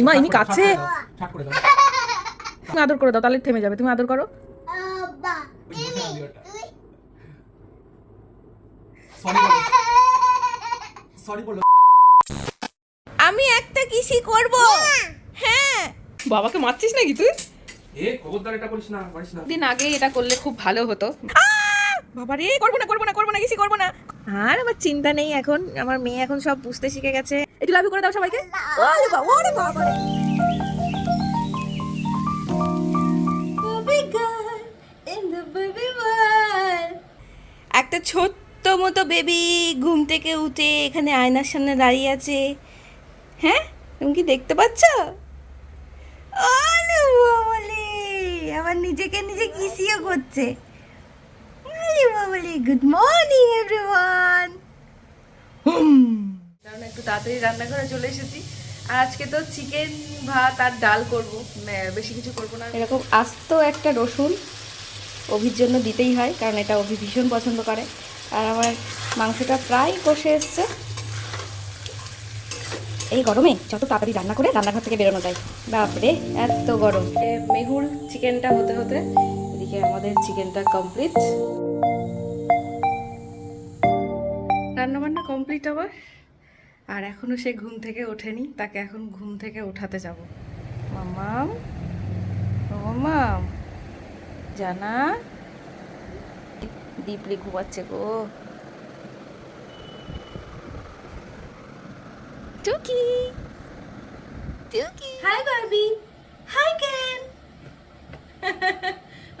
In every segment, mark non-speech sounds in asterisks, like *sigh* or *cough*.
ইমা, ইনি কাছে। ঠাক করে দাও। তুমি আদর করে দাও তাহলে থেমে যাবে তুমি আদর করো। সরি বলো। সরি বলো। আমি একটা কিসি করব? হ্যাঁ। বাবাকে মারছিস নাকি তুই? এ খবরদার এটা করিস না করিস না। দিন আগে এটা করলে খুব ভালো হতো। বাবা রে করব না করব না করব না কিসি করব না। আর আমার চিন্তা নেই এখন আমার মেয়ে এখন সব বুঝতে শিখে গেছে একটু লাভ করে দাও সবাইকে একটা ছোট্ট মতো বেবি ঘুম থেকে উঠে এখানে আয়নার সামনে দাঁড়িয়ে আছে হ্যাঁ তুমি কি দেখতে পাচ্ছ আবার নিজেকে নিজে কিসিও করছে আরে বাবালে গুড মর্নিং এভরিওয়ান কারণ একটু তাড়াতাড়ি রান্না করে চলে এসেছি। আর আজকে তো চিকেন ভাত আর ডাল করব। বেশি কিছু করব না। এরকম আস্ত একটা রসুন অভির জন্য দিতেই হয় কারণ এটা অভি ভীষণ পছন্দ করে। আর আমার মাংসটা প্রায় কষে এসছে। এই গরমে যত তাড়াতাড়ি রান্না করে রান্নাঘর থেকে বেরোনো যায়। বাপরে এত গরম। এ, মেহুর চিকেনটা হতে হতে এদিকে আমাদের চিকেনটা কমপ্লিট রান্নাবান্না কমপ্লিট আবার? আর এখনও সে ঘুম থেকে ওঠেনি তাকে এখন ঘুম থেকে ওঠাতে যাব। মামাম ও মামাম জানা? দীপলি ঘুমাচ্ছে গো। টুকি টুকি। হাই বারবি হাই কেন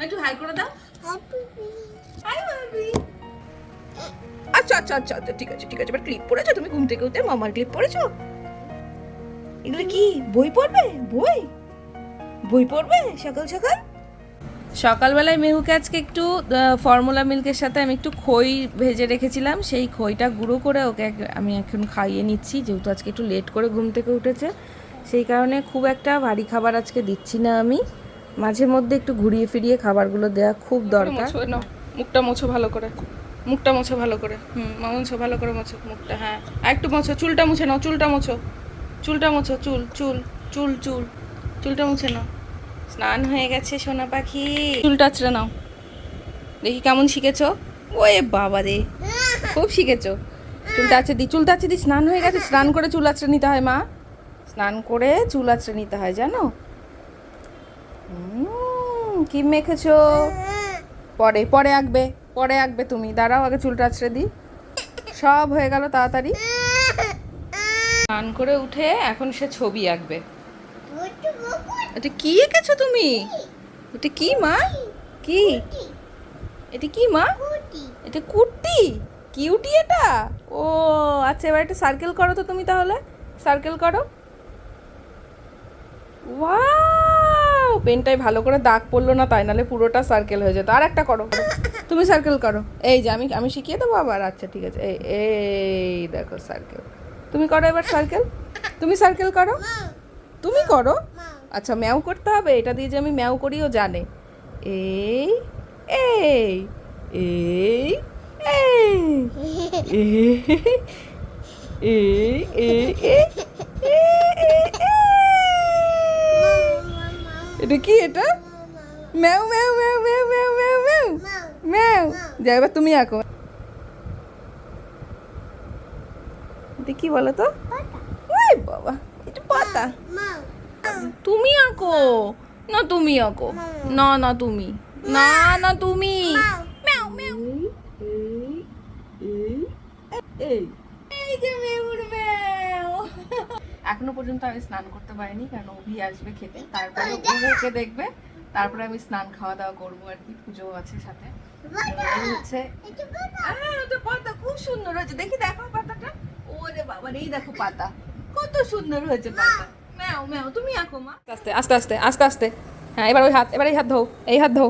একটু হাই করে দাও। হাই বারবি আচ্ছা আচ্ছা আচ্ছা আচ্ছা ঠিক আছে ঠিক আছে। এবার ক্লিপ পড়েছো? তুমি ঘুম থেকে উঠে মামার ক্লিপ পড়েছো? এগুলো কি বই পড়বে? বই? বই পড়বে? সকাল সকাল? সকালবেলায় মেহুকে আজকে একটু ফর্মুলা মিল্কের সাথে আমি একটু খই ভেজে রেখেছিলাম। সেই খইটা গুঁড়ো করে ওকে আমি এখন খাইয়ে নিচ্ছি যেহেতু আজকে একটু লেট করে ঘুম থেকে উঠেছে। সেই কারণে খুব একটা ভারী খাবার আজকে দিচ্ছি না আমি। মাঝে মধ্যে একটু ঘুরিয়ে ফিরিয়ে খাবারগুলো দেওয়া খুব দরকার। মুখটা মোছো ভালো করে। মুখটা মোছো ভালো করে। হুম মোছো ভালো করে মোছো মুখটা হ্যাঁ। আর একটু মোছো চুলটা মুছে নাও চুলটা মোছো। চুলটা মোছো চুল চুল চুল চুল। চুলটা মুছে নাও। স্নান হয়ে গেছে সোনা পাখি। চুলটা আছড়ে নাও। দেখি কেমন শিখেছো? ওয়ে বাবা রে খুব শিখেছো। চুলটা আছে দি চুলটা আছে দি স্নান হয়ে গেছে স্নান করে চুল আছড়ে নিতে হয় মা। স্নান করে চুল আছড়ে নিতে হয় জানো? কি মেখেছো? পরে পরে আঁকবে পরে আঁকবে তুমি। দাঁড়াও, আগে চুলটা আছড়ে দিই। সব হয়ে গেল তাড়াতাড়ি। স্নান করে উঠে এখন সে ছবি আঁকবে। এটা কি এঁকেছো তুমি? এটা কি, মা? কি? এটা কি, মা? এটা কুর্তি? কিউটি এটা? ও আচ্ছা এবার একটা সার্কেল করো তো তুমি তাহলে। সার্কেল করো। ওয়াও পেনটাই ভালো করে দাগ পড়ল না তাই নাহলে পুরোটা সার্কেল হয়ে যেত। আর একটা করো তুমি সার্কেল করো। এই যে, আমি আমি শিখিয়ে দেবো আবার? আচ্ছা ঠিক আছে। এই এই দেখো সার্কেল তুমি করো এবার সার্কেল তুমি সার্কেল করো? তুমি করো? আচ্ছা ম্যাও করতে হবে। এটা দিয়ে যে আমি ম্যাও করিও জানে। এই এই এই এই এই এই এই এই এটা কি এটা? ম্যাও ম্যাও ম্যাও ম্যাও ম্যাও ম্যাও ম্যাও। ম্যাও। যা, এবার তুমি আঁকো। এটা কি বলো তো? ওই বাবা, এটা পাতা। তুমি আঁকো। না, তুমি আঁকো। না না, তুমি। না না, তুমি ম্যাও ম্যাও এই এই যে মেউর ম্যাও এখনও পর্যন্ত আমি স্নান করতে পারিনি কারণ অভি আসবে খেতে। তারপরে ওকে দেখবে তারপরে আমি স্নান খাওয়া দাওয়া করব আর কি পুজো আছে সাথে। এই হচ্ছে পাতা খুব সুন্দর হয়েছে। দেখি দেখো পাতাটা। ওরে বাবা এই দেখো পাতা। কত সুন্দর হয়েছে পাতা। ম্যাও ম্যাও তুমি আঁকো মা। আস্তে আস্তে আস্তে আস্তে আস্তে হ্যাঁ এবার ওই হাত এবার এই হাত ধো এই হাত ধো।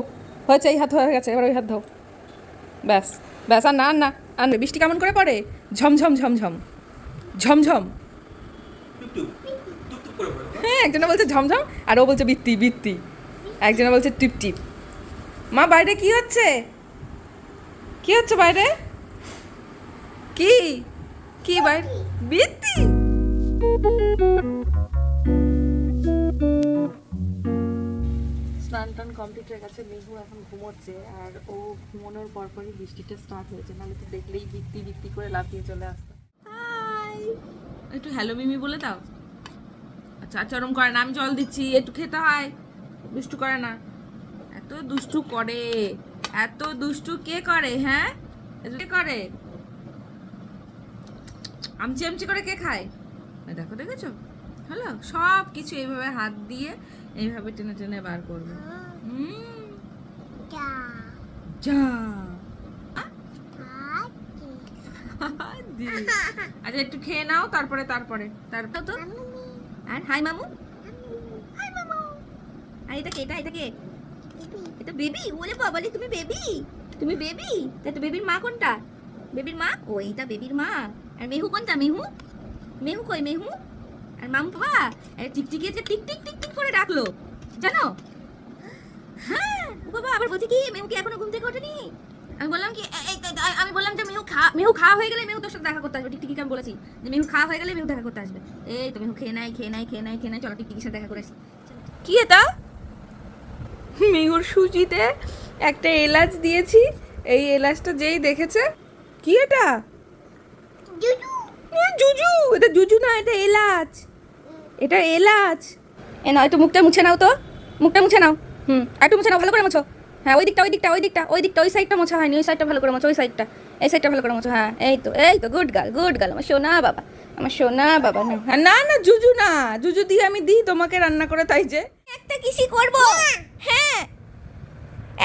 হয়েছে এই হাত হয়ে গেছে এবার ওই হাত ধো। ব্যাস ব্যাস আর না না না। বৃষ্টি কেমন করে পড়ে? ঝমঝম ঝমঝম। ঝমঝম। হ্যাঁ একজনে বলছে ঝমঝম আর ও বলছে বৃত্তি বৃত্তি। একজনে বলছে টিপ টিপ। মা বাইরে কি হচ্ছে? কি হচ্ছে বাইরে? কি? কি বাইরে বৃত্তি? স্নান টান কমপ্লিট হয়ে গেছে মেঘু এখন ঘুমোচ্ছে আর ও ঘুমোনোর পরপরই বৃষ্টিটা স্টার্ট হয়েছে নাহলে তো দেখলেই বৃত্তি বৃত্তি করে লাফিয়ে চলে আসতো একটু হ্যালো মিমি বলে দাও। আচ্ছা ওরম করে না আমি জল দিচ্ছি একটু খেতে হয়। দুষ্টু করে না। এত দুষ্টু করে। এত দুষ্টু কে করে হ্যাঁ? কে করে? আমচি আমচি করে কে খায়? দেখো দেখেছ? হ্যালো সব কিছু এইভাবে হাত দিয়ে এইভাবে টেনে টেনে বার করবে। যা। আচ্ছা একটু খেয়ে নাও তারপরে তারপরে। তারপর তো আর হাই মামু? হাই মামু। আর এটা কে? এটা এটা কে? এটা বেবি? ওরে বাবালি তুমি বেবি? তুমি বেবি? তা তো বেবির মা কোনটা? বেবির মা? ও এইটা বেবির মা। আর মেহু কোনটা? মেহু? মেহু কই? মেহু? আর মামু বাবা? আরে টিকটিকি যে টিক টিক টিক টিক করে ডাকলো। জানো? হ্যাঁ বাবা আবার বলছি কি মেহু কি এখনও ঘুম থেকে ওঠেনি? আমি বললাম কি আমি বললাম যে মেহু খা মেহু খাওয়া হয়ে গেলে মেহু তোর সাথে দেখা করতে আসবে। টিকটিকি আমি বলেছি যে মেহু খাওয়া হয়ে গেলে মেহু দেখা করতে আসবে। এই তো মেহু খেয়ে নাই খেয়ে নাই খেয়ে নাই খেয়ে নাই চলো টিকটিকির সাথে দেখা করে আসি। কি এটা? মেহুর সুজিতে একটা এলাচ দিয়েছি এই এলাচটা যেই দেখেছে। কি এটা? জুজু। এটা জুজু না এটা এলাচ। এটা এলাচ। এ নাও একটু মুখটা মুছে নাও তো। মুখটা মুছে নাও। হুম আর একটু মুছে নাও ভালো করে মোছো। হ্যাঁ ওই দিকটা ওই দিকটা ওই দিকটা ওই দিকটা, ওই সাইডটা মোছা হয়নি ওই সাইডটা ভালো করে মোছো, ওই সাইডটা এই সাইডটা ভালো করে মোছো হ্যাঁ এই তো এই তো গুড গার্ল গুড গার্ল আমার সোনা বাবা, আমার সোনা বাবা না হ্যাঁ না না, জুজু না, জুজু দিয়ে আমি দিই তোমাকে রান্না করে তাই যে। একটা কিসি করব? হ্যাঁ।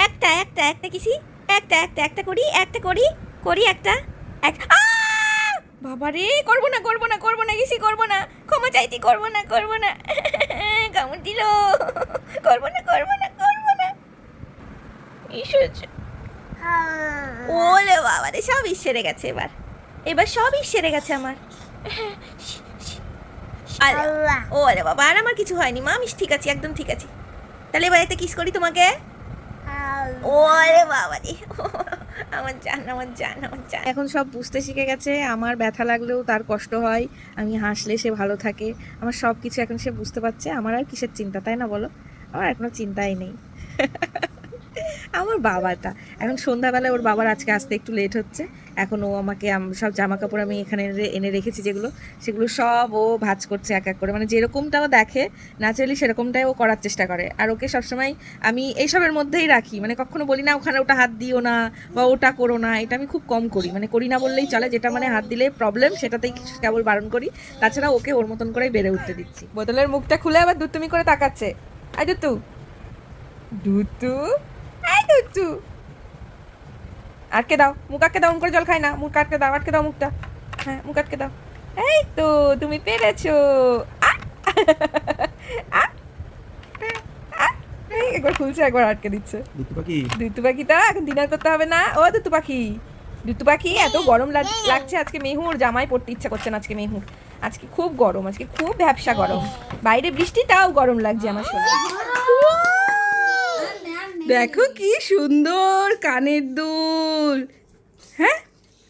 একটা একটা একটা কিসি, একটা একটা একটা করি একটা করি করি একটা, এক! বাবা রে, করব না করব না করব না, কিসি করব না, ক্ষমা চাইতি করব না করব না, *laughs* কামড় দিল, করব না করব না, করব ঈশ্বর ওলে বাবা রে সব সেরে গেছে এবার। এবার সব সেরে গেছে আমার। আরে, ও আরে বাবা আর আমার কিছু হয়নি। মা আমি ঠিক আছি একদম ঠিক আছি। তাহলে এবার একটা কিস করি তোমাকে? ওরে বাবা রে *laughs* আমার জান আমার জান আমার জান। এখন সব বুঝতে শিখে গেছে আমার ব্যথা লাগলেও তার কষ্ট হয় আমি হাসলে সে ভালো থাকে। আমার সব কিছু এখন সে বুঝতে পারছে আমার আর কিসের চিন্তা তাই না বলো? আমার আর কোনো চিন্তাই নেই। *laughs* আমার বাবাটা। এখন সন্ধ্যাবেলায় ওর বাবার আজকে আসতে একটু লেট হচ্ছে। এখন ও আমাকে সব জামা কাপড় আমি এখানে এনে- রেখেছি যেগুলো, সেগুলো সব ও ভাঁজ করছে এক এক করে। মানে যেরকমটা ও দেখে ন্যাচারালি সেরকমটাই ও করার চেষ্টা করে। আর ওকে সবসময় আমি এইসবের মধ্যেই রাখি। মানে কখনো বলি না, ওখানে ওটা হাত দিও না বা ওটা করো না। এটা আমি খুব কম করি। মানে করি না বললেই চলে, যেটা মানে হাত দিলে প্রবলেম সেটাতেই কেবল বারণ করি। তাছাড়া ওকে ওর মতন করেই বেড়ে উঠতে দিচ্ছি। বোতলের মুখটা খুলে আবার দুতুমি করে তাকাচ্ছে। আই দুতু দুতু দুতু আটকে দাও মুখ আটকে দাও করে জল খাই না। মুখ আটকে দাও আটকে দাও মুখটা। হ্যাঁ মুখ আটকে দাও। এই তো তুমি পেরেছ! এই, একবার খুলছে একবার আটকে দিচ্ছে। দুটো পাখি। দুতু পাখিটা এখন ডিনার করতে হবে না। ও দুতু পাখি। দুতু পাখি এত গরম লাগ- লাগছে আজকে মেহুর জামাই পড়তে ইচ্ছা করছে না আজকে মেহুর আজকে খুব গরম আজকে খুব ব্যবসা গরম। বাইরে বৃষ্টি তাও গরম লাগছে আমার শোনা দেখো কি সুন্দর কানের দুল হ্যাঁ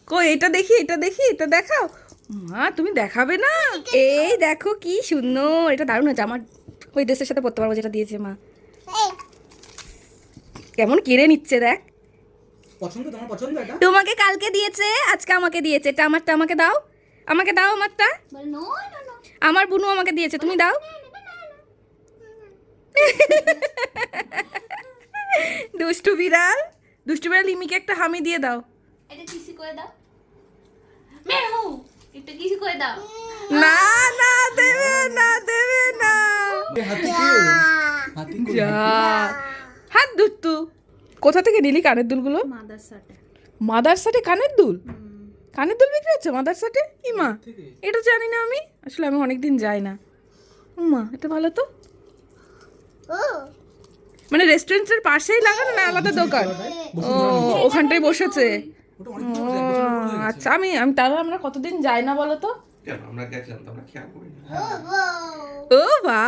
কই এটা দেখি এটা দেখি এটা দেখাও মা তুমি দেখাবে না এই দেখো কি সুন্দর এটা দারুণ হয়েছে আমার ওই ড্রেসের সাথে পরতে পারব যেটা দিয়েছে মা কেমন কেড়ে নিচ্ছে দেখ পছন্দ তোমার পছন্দ এটা তোমাকে কালকে দিয়েছে আজকে আমাকে দিয়েছে এটা আমারটা আমাকে দাও আমাকে দাও আমারটা আমার বুনু আমাকে দিয়েছে তুমি দাও দুষ্টু বিড়াল। দুষ্টু বিড়াল লিমিকে একটা হামি দিয়ে দাও। এটা কিসি করে দাও? মেহু এটা কিসি করে দাও? না না দেবে না দেবে না। হাতি কে? হাতি? যা। হাত দুষ্টু। কোথা থেকে নিলি কানের দুলগুলো? মাদারসাটা মাদারসাটে কানের দুল? কানের দুল বিক্রি হচ্ছে মাদারসাটে ইমা? এটা জানি না আমি। আসলে আমি অনেকদিন যাই না। মা এটা ভালো তো? মানে রেস্টুরেন্টের পাশেই লাগানো না আলাদা দোকান? ও ওখানটাই বসেছে। আচ্ছা আমি আমি তাহলে আমরা কতদিন যাই না বলো তো? আমরা গেছিলাম তো আমরা খেয়াল করিনি। ও বা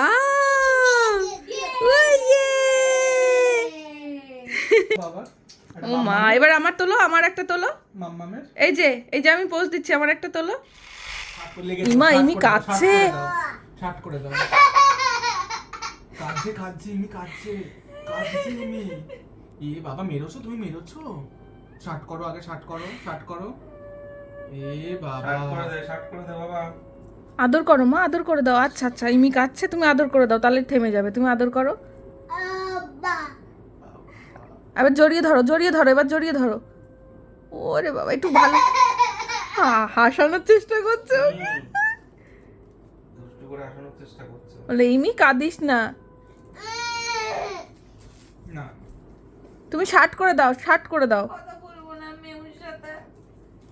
ইয়ে। ও মা এবার আমার তোলো আমার একটা তোলো। এই যে এই যে আমি পোজ দিচ্ছি আমার একটা তোলো। ইমা, ইমি কাঁদছে। করে দাও, কাঁদছে কাঁদছে ইমি কাঁদছে। এ বাবা মেরোছো? তুমি মেরোছো? শার্ট করো আগে শার্ট করো শার্ট করো। এ বাবা। শার্ট করে দে শার্ট করে দে বাবা। আদর করো মা আদর করে দাও। আচ্ছা আচ্ছা ইমি কাচ্ছে তুমি আদর করে দাও তাহলে থেমে যাবে। তুমি আদর করো। এবার জড়িয়ে ধরো জড়িয়ে ধরো এবার জড়িয়ে ধরো। ওরে বাবা একটু ভালো। হা- হাসানোর চেষ্টা করছে। বলে ইমি কাঁদিস না। তুমি শার্ট করে দাও শার্ট করে দাও।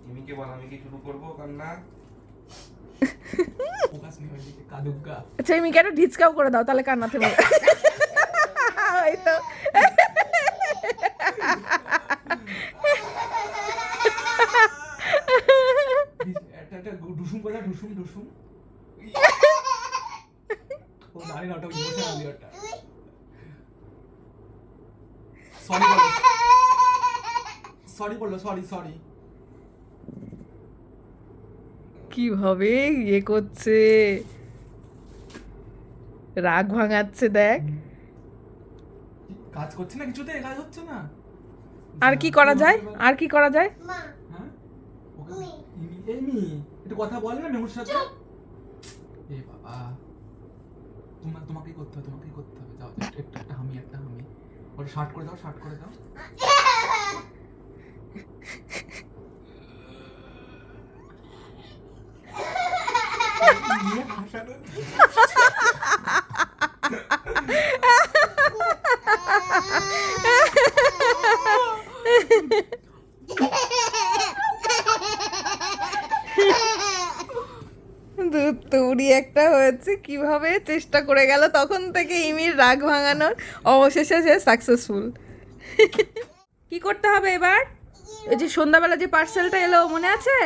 মিমিকে বল আমি কি শুরু করব? কান্না? আচ্ছা একটা ঢিচকাও করে দাও তাহলে কান্না থেমে। তো। ও না ইমোশনালি ওটা। সরি বলো সরি বলল সরি সরি কীভাবে ইয়ে করছে? রাগ ভাঙাচ্ছে দেখ। কাজ করছে না কিছুতে? কাজ হচ্ছে না? আর কি করা যায়? আর কি করা যায়? হ্যাঁ? এমি। একটু কথা বল না মেহুর সাথে। এ বাবা। তোমাকেই করতে হবে তোমাকেই করতে হবে। যাও যাও, একটা একটা হামি একটা হামি। ওটা শার্ট করে দাও শার্ট করে দাও। নিয়ে *laughs* *laughs* *laughs* তৌরি একটা হয়েছে কীভাবে চেষ্টা করে গেল তখন থেকে ইমির রাগ ভাঙানোর অবশেষে সে সাকসেসফুল কি করতে হবে এবার? ওই যে সন্ধ্যাবেলা যে পার্সেলটা এলো মনে আছে?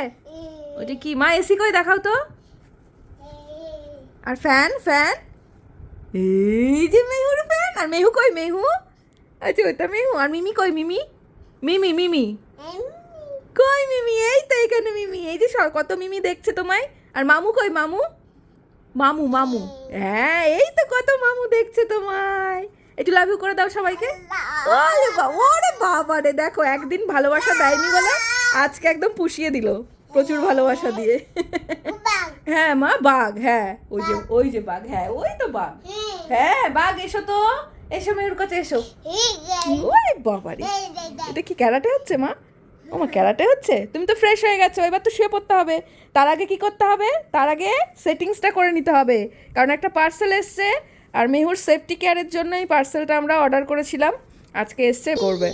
ওইটা কি? মা এসি কই? দেখাও তো। আর ফ্যান ফ্যান এই যে মেহুর ফ্যান আর মেহু কই? মেহু? আচ্ছা ওইটা মেহু। আর মিমি কই? মিমি? মিমি মিমি। কই মিমি? এই তো এখানে মিমি। এই যে কত মিমি দেখছে তোমায়? আর মামু কই মামু? মামু মামু। হ্যাঁ এই তো কত মামু দেখছে তোমায়। একটু লাভ ইউ করে দাও সবাইকে। ওরে বাবা ওরে বাবা রে দেখো একদিন ভালোবাসা দেয়নি বলে আজকে একদম পুষিয়ে দিল প্রচুর ভালোবাসা দিয়ে। হ্যাঁ মা বাঘ হ্যাঁ ওই যে ওই যে বাঘ হ্যাঁ ওই তো বাঘ। হ্যাঁ বাঘ এসো তো এসো মেয়ের কাছে এসো। ওরে বাবা রে এটা কি ক্যারাটে হচ্ছে মা? ও ক্যারাটে হচ্ছে? তুমি তো ফ্রেশ হয়ে গেছো, এবার তো শুয়ে পড়তে হবে। তার আগে কি করতে হবে? তার আগে সেটিংসটা করে নিতে হবে। কারণ একটা পার্সেল এসছে, আর মেহুর সেফটি কেয়ারের জন্য এই পার্সেলটা আমরা অর্ডার করেছিলাম। আজকে এসছে, করবে।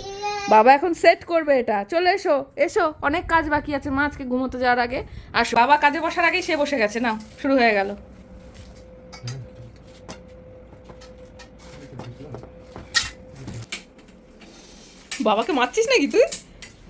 বাবা এখন সেট করবে এটা। চলে এসো এসো। অনেক কাজ বাকি আছে, মা আজকে ঘুমোতে যাওয়ার আগে। আর বাবা কাজে বসার আগেই সে বসে গেছে, না? শুরু হয়ে গেল। বাবাকে মারছিস নাকি তুই?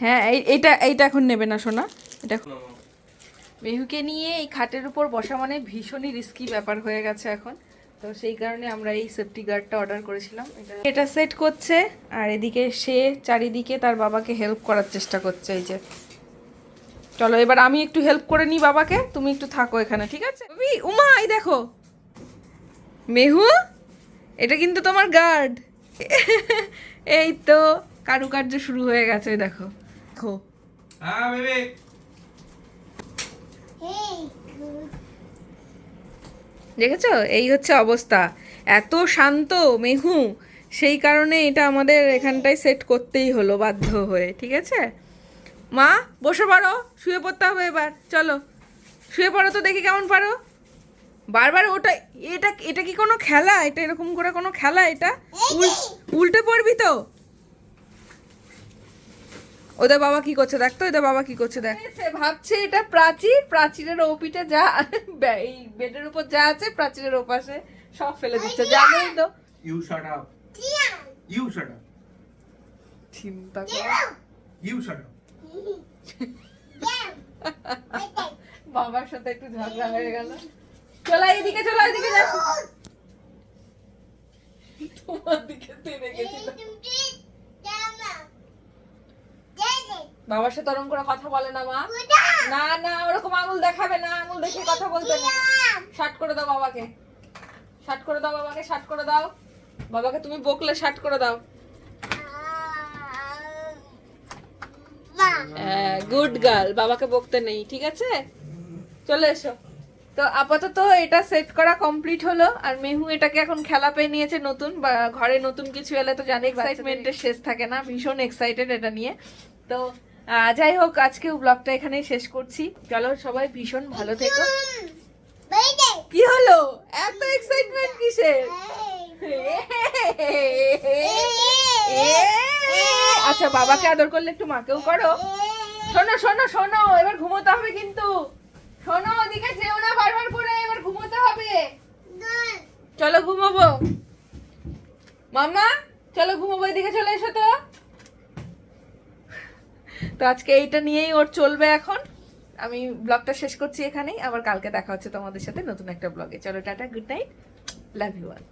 হ্যাঁ এই- এইটা এখন নেবে না শোনা এটা মেহুকে নিয়ে এই খাটের উপর বসা মানে ভীষণই রিস্কি ব্যাপার হয়ে গেছে এখন। তো সেই কারণে আমরা এই সেফটি গার্ডটা অর্ডার করেছিলাম। এটা- এটা সেট করছে, আর এদিকে সে চারিদিকে তার বাবাকে হেল্প করার চেষ্টা করছে এই যে। চলো, এবার আমি একটু হেল্প করে নিই বাবাকে, তুমি একটু থাকো এখানে, ঠিক আছে? উমা, এই দেখো। মেহু, এটা কিন্তু তোমার গার্ড *laughs* এই তো, কারুকার্য শুরু হয়ে গেছে দেখো। দেখো। হ্যাঁ বেবি। দেখেছ? এই হচ্ছে অবস্থা। এত শান্ত মেহু। সেই কারণে এটা আমাদের এখানটায় সেট করতেই হলো বাধ্য হয়ে ঠিক আছে? মা বসে পড়ো শুয়ে পড়তে হবে এবার চলো। শুয়ে পড়ো তো দেখি কেমন পারো। বারবার ওটা এটা এটা কি কোনো খেলা? এটা এরকম করে কোনো খেলা এটা? উল- উল্টে পড়বি তো? ওদের বাবা কি করছে দেখ তো ওদের বাবা কি করছে দেখ। সে ভাবছে এটা প্রাচীর প্রাচীরের ওপিটা যা এই বেডের উপর যা আছে প্রাচীরের ওপাশে সব ফেলে দিচ্ছে। জানোই তো। You shut up you shut up চিন্তা করো। ইউ শাট আপ বাবার সাথে একটু ঝগড়া হয়ে গেল। চলো এদিকে চলো এদিকে যাস তোমার দিকে টেনে গেছিল। বাবার সাথে ওরকম করে কথা বলে না মা। না না ওরকম আঙুল দেখাবে না আঙুল দেখে কথা বলতে না। শার্ট করে দাও বাবাকে। শার্ট করে দাও বাবাকে শার্ট করে দাও। বাবাকে তুমি বকলে শার্ট করে দাও। গুড গার্ল বাবাকে বকতে নেই ঠিক আছে? চলে এসো। তো আপাতত এটা সেট করা কমপ্লিট হলো আর মেহু এটাকে এখন খেলা পেয়ে নিয়েছে নতুন বা ঘরে নতুন কিছু এলে তো জানি এক্সাইটমেন্টের শেষ থাকে না ভীষণ এক্সাইটেড এটা নিয়ে। তো যাই হোক আজকেও ব্লগটা এখানেই শেষ করছি। চলো সবাই ভীষণ ভালো থেকো। কি হলো? এত এক্সাইটমেন্ট কিসের? আচ্ছা বাবাকে আদর করলে একটু মাকেও করো। শোনো শোনো শোনো এবার ঘুমোতে হবে কিন্তু। শোনো ওদিকে যেও না বারবার করে এবার ঘুমোতে হবে। চলো ঘুমাবো। মামা চলো ঘুমাবো এদিকে চলে এসো তো। তো আজকে এইটা নিয়েই ওর চলবে এখন। আমি ব্লগটা শেষ করছি এখানেই আবার কালকে দেখা হচ্ছে তোমাদের সাথে নতুন একটা ব্লগে। চলো tata good night love you all.